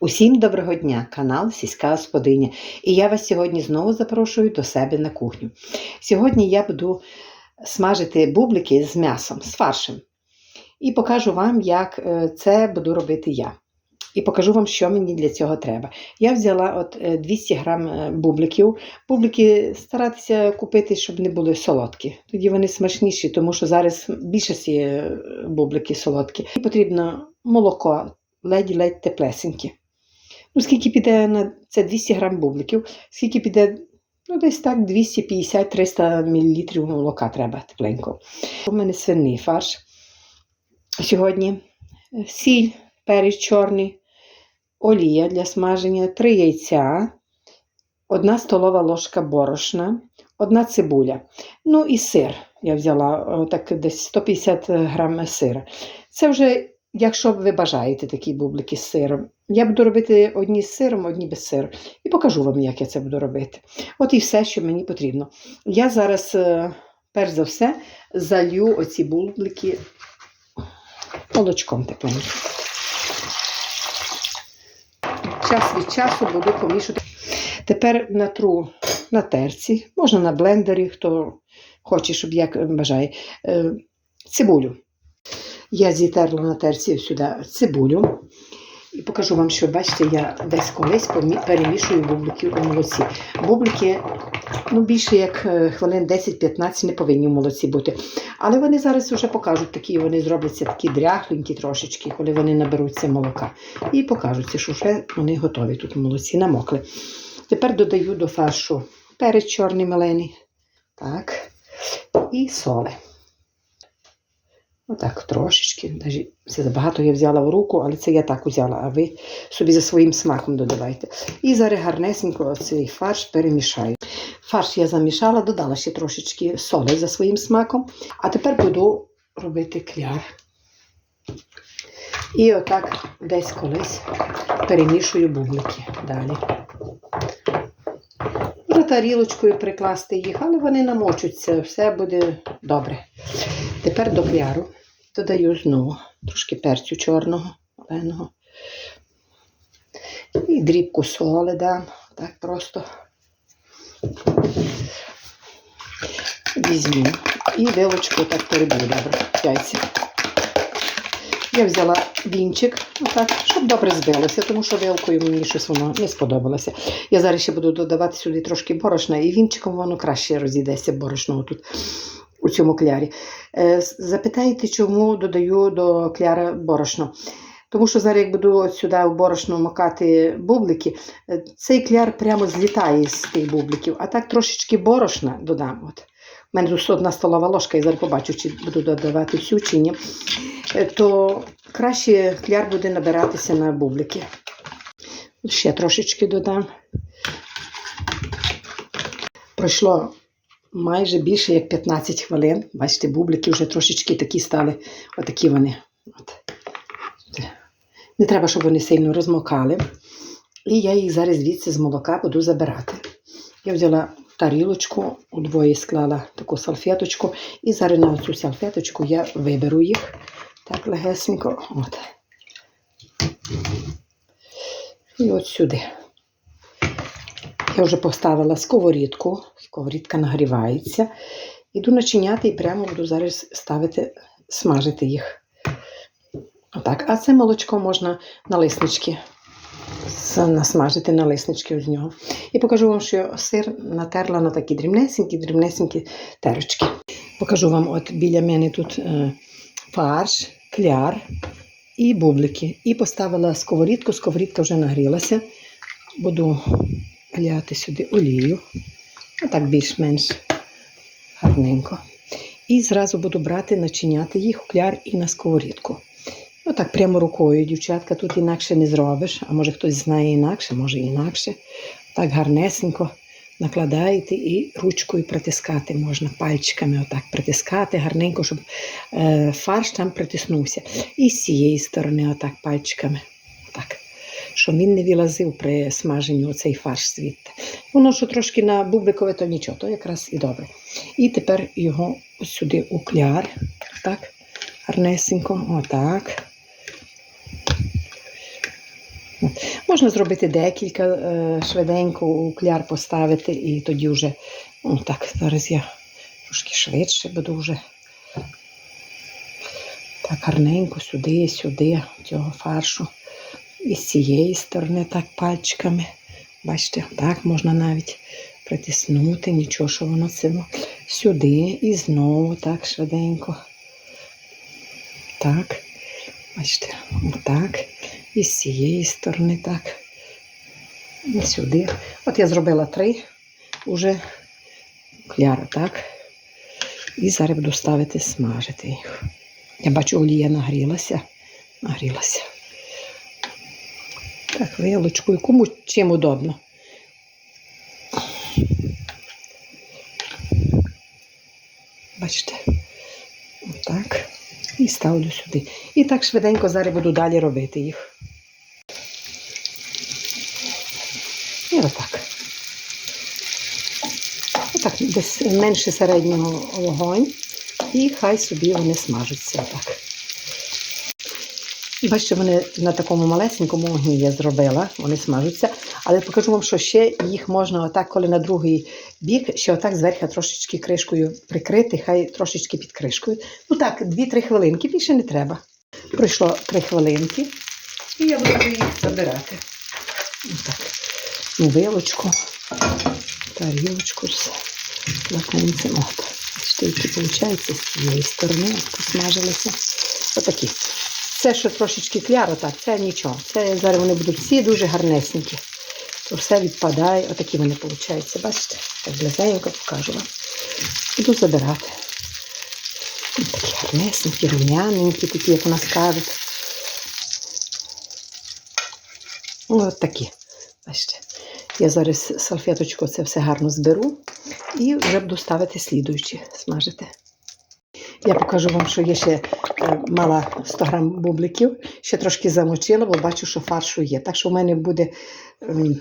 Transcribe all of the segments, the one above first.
Усім доброго дня, канал Сільська Господиня. І я вас сьогодні знову запрошую до себе на кухню. Сьогодні я буду смажити бублики з м'ясом, з фаршем. І покажу вам, як е, це буду робити я. І покажу вам, що мені для цього треба. Я взяла от е, 200 грам е, бубликів. Бублики старатися купити, щоб не були солодкі. Тоді вони смачніші, тому що зараз більшості е, бублики солодкі. І потрібно молоко, ледь-ледь теплесеньке. Ну, скільки піде на це 200 грам бубликів, скільки піде, ну, десь так 250-300 мл молока треба тепленько. У мене свиний фарш. Сьогодні е, сіль, перець чорний, олія для смаження, 3 яйця, 1 столова ложка борошна, 1 цибуля. Ну і сир. Я взяла так десь 150 грам сира. Це вже, якщо ви бажаєте такі бублики з сиром. Я буду робити одні з сиром, одні без сиру. І покажу вам, як я це буду робити. От і все, що мені потрібно. Я зараз, е, перш за все, залью оці бублики молочком тепленьким. Час від часу буду помішувати. Тепер натру на терці, можна на блендері, хто хоче, щоб як бажає. Е, Цибулю. Я зітерла на терці сюди цибулю. І покажу вам, що бачите, я десь колись перемішую бублики у молоці. Бублики ну, більше як е, хвилин 10-15 не повинні в молоці бути. Але вони зараз вже покажуть такі, вони зробляться такі дряхленькі трошечки, коли вони наберуться молока. І покажуться, що вже вони готові тут в молоці, намокли. Тепер додаю до фаршу перець чорний мелений. Так. І соли. Отак трошечки. Навіть це забагато я взяла в руку, але це я так взяла, а ви собі за своїм смаком додавайте. І зараз гарнесенько цей фарш перемішаю. Фарш я замішала, додала ще трошечки соли за своїм смаком. А тепер буду робити кляр. І отак десь колись перемішую бублики далі. За тарілочкою прикласти їх, але вони намочуться, все буде добре. Тепер до кляру додаю знову трошки перцю чорного, оленого. І дрібку соли дам, так просто візьму. І вилочку так переб'ю добре, яйця. Я взяла вінчик, отак, щоб добре збилося, тому що вилкою мені щось воно не сподобалося. Я зараз ще буду додавати сюди трошки борошна, і вінчиком воно краще розійдеться борошно тут у цьому клярі. Е, Запитаєте, чому додаю до кляра борошно? Тому що зараз, як буду сюди в борошно макати бублики, е, цей кляр прямо злітає з тих бубликів, а так трошечки борошна додам. От. У мене тут одна столова ложка, я зараз побачу, чи буду додавати всю чи ні. Е, То краще кляр буде набиратися на бублики. Ще трошечки додам. Пройшло майже більше як 15 хвилин. Бачите, бублики вже трошечки такі стали. Отакі вони. От. Не треба, щоб вони сильно розмокали. І я їх зараз звідси з молока буду забирати. Я взяла тарілочку, удвоє склала таку салфеточку, і зараз на цю салфеточку я виберу їх так легесенько. От. І от сюди. Я вже поставила сковорідку, сковорідка нагрівається. Іду начиняти і прямо буду зараз ставити, смажити їх. Отак. А це молочко можна на лиснички насмажити на лиснички з нього. І покажу вам, що сир натерла на такі дрібнесенькі, дрібнесенькі терочки. Покажу вам, от біля мене тут е, фарш, кляр і бублики. І поставила сковорідку, сковорідка вже нагрілася. Буду ляти сюди олію. Отак більш-менш гарненько. І зразу буду брати, начиняти їх у кляр і на сковорідку. Отак прямо рукою, дівчатка, тут інакше не зробиш, а може хтось знає інакше, може інакше. Так гарнесенько накладаєте і ручкою притискати можна, пальчиками отак притискати гарненько, щоб е, фарш там притиснувся. І з цієї сторони, отак пальчиками. Щоб він не вилазив при смаженні оцей фарш звідти. Воно, що трошки на бубликове, то нічого, то якраз і добре. І тепер його сюди у кляр. Так, гарнесенько, отак. Можна зробити декілька е, швиденько у кляр поставити, і тоді вже ну, так, зараз я трошки швидше буду вже так гарненько сюди, сюди, цього фаршу. І з цієї сторони так пальчиками. Бачите, так можна навіть притиснути, нічого, що воно це сюди і знову так швиденько. Так. Бачите, отак. І з цієї сторони так. І сюди. От я зробила три уже кляра, так. І зараз буду ставити смажити їх. Я бачу, олія нагрілася. Нагрілася. Так, вилочкою, кому чим удобно. Бачите, отак. І ставлю сюди. І так швиденько зараз буду далі робити їх. І отак. Отак, десь менше середнього вогонь. І хай собі вони смажуться. Отак. І бачите, вони на такому малесенькому вогні я зробила, вони смажуться. Але покажу вам, що ще їх можна отак, коли на другий бік, ще отак зверху трошечки кришкою прикрити, хай трошечки під кришкою. Ну так, 2-3 хвилинки, більше не треба. Пройшло 3 хвилинки, і я буду їх забирати. Отак. Ну, вилочку, тарілочку з лаконцем. От. Бачите, які виходить з цієї сторони, посмажилися. Отакі. Це що трошечки кляро, так, це нічого. Це зараз вони будуть всі дуже гарнесенькі. То все відпадає. Отакі вони виходять. Бачите? Так близенько покажу вам. Буду забирати. Ось Такі гарнесенькі, рум'яненькі, такі, як у нас кажуть. Ну, От такі. Бачите. Я зараз салфеточку це все гарно зберу і вже буду ставити слідуючі смажити. Я покажу вам, що є ще е, мала 100 грам бубликів, ще трошки замочила, бо бачу, що фаршу є. Так що в мене буде ем,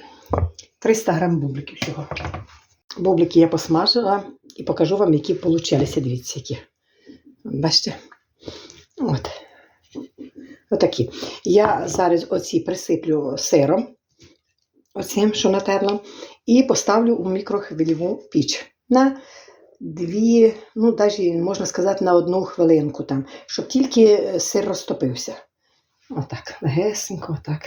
300 грам бубликів всього. Бублики я посмажила і покажу вам, які получилися. Дивіться, які. Бачите? От. Отакі. Я зараз оці присиплю сиром, оцим, що натерла, і поставлю у мікрохвильову піч на дві, ну, навіть можна сказати, на одну хвилинку там, щоб тільки е, сир розтопився. Отак, легесенько, отак.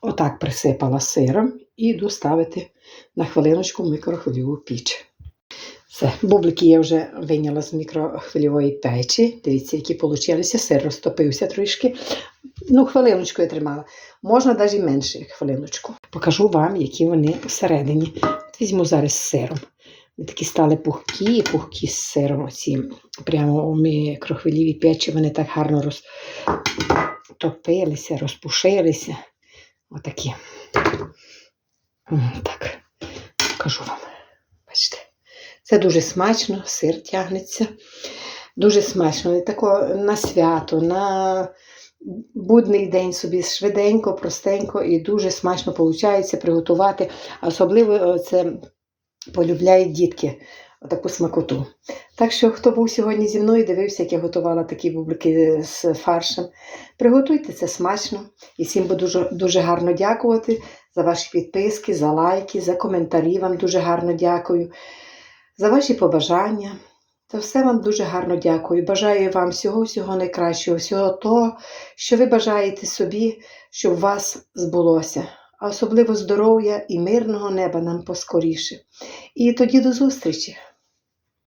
Отак присипала сиром і йду ставити на хвилиночку в мікрохвильову піч. Все, бублики я вже вийняла з мікрохвильової печі. Дивіться, які получилися. Сир розтопився трішки. Ну, хвилиночку я тримала. Можна навіть менше хвилиночку. Покажу вам, які вони всередині. От візьму зараз сиром. Вони такі стали пухкі, пухкі з сиром. Оці прямо у мікрохвильовій печі вони так гарно розтопилися, розпушилися. Отакі. Так, покажу вам. Бачите. Це дуже смачно, сир тягнеться. Дуже смачно. І тако на свято, на будний день собі швиденько, простенько і дуже смачно виходить приготувати. Особливо е, це полюбляють дітки таку смакоту. Так що, хто був сьогодні зі мною, дивився, як я готувала такі бублики з фаршем. Приготуйте це смачно. І всім буду дуже, дуже гарно дякувати за ваші підписки, за лайки, за коментарі. Вам дуже гарно дякую за ваші побажання. За все вам дуже гарно дякую. Бажаю вам всього-всього найкращого, всього того, що ви бажаєте собі, щоб у вас збулося. А особливо здоров'я і мирного неба нам поскоріше. І тоді до зустрічі!